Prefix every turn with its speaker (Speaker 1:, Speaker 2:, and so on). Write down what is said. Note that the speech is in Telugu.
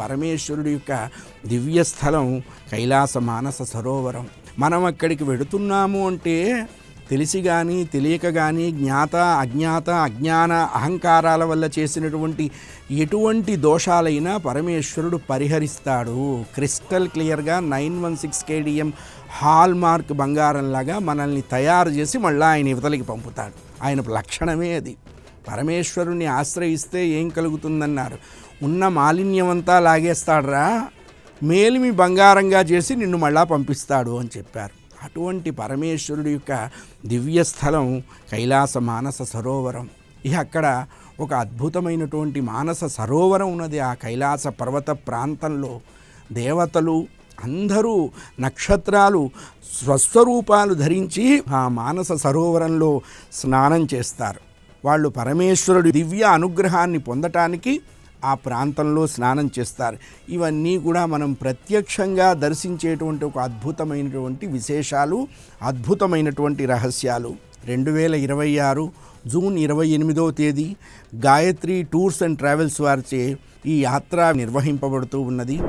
Speaker 1: పరమేశ్వరుడి యొక్క దివ్యస్థలం కైలాస మానస సరోవరం. మనం అక్కడికి వెడుతున్నాము అంటే తెలిసి కానీ తెలియక కానీ జ్ఞాత అజ్ఞాత అజ్ఞాన అహంకారాల వల్ల చేసినటువంటి ఎటువంటి దోషాలైనా పరమేశ్వరుడు పరిహరిస్తాడు. క్రిస్టల్ క్లియర్గా nine one six KDM hall mark బంగారంలాగా మనల్ని తయారు చేసి మళ్ళీ ఆయన ఇవతలికి పంపుతాడు. ఆయన లక్షణమే అది. పరమేశ్వరుని ఆశ్రయిస్తే ఏం కలుగుతుందన్నారు? ఉన్న మాలిన్యమంతా లాగేస్తాడరా? మేలిమి బంగారంగా చేసి నిన్ను మళ్ళా పంపిస్తాడు అని చెప్పారు. అటువంటి పరమేశ్వరుడి యొక్క దివ్యస్థలం కైలాస మానస సరోవరం. ఇక అక్కడ ఒక అద్భుతమైనటువంటి మానస సరోవరం ఉన్నది. ఆ కైలాస పర్వత ప్రాంతంలో దేవతలు అందరూ నక్షత్రాలు స్వస్వరూపాలు ధరించి ఆ మానస సరోవరంలో స్నానం చేస్తారు. వాళ్ళు పరమేశ్వరుడు దివ్య అనుగ్రహాన్ని పొందటానికి ఆ ప్రాంతంలో స్నానం చేస్తారు. ఇవన్నీ కూడా మనం ప్రత్యక్షంగా దర్శించేటువంటి ఒక అద్భుతమైనటువంటి విశేషాలు అద్భుతమైనటువంటి రహస్యాలు. రెండు వేల ఇరవై ఆరు జూన్ ఇరవై ఎనిమిదవ తేదీ గాయత్రి టూర్స్ అండ్ ట్రావెల్స్ వారిచే ఈ యాత్ర నిర్వహింపబడుతూ ఉన్నది.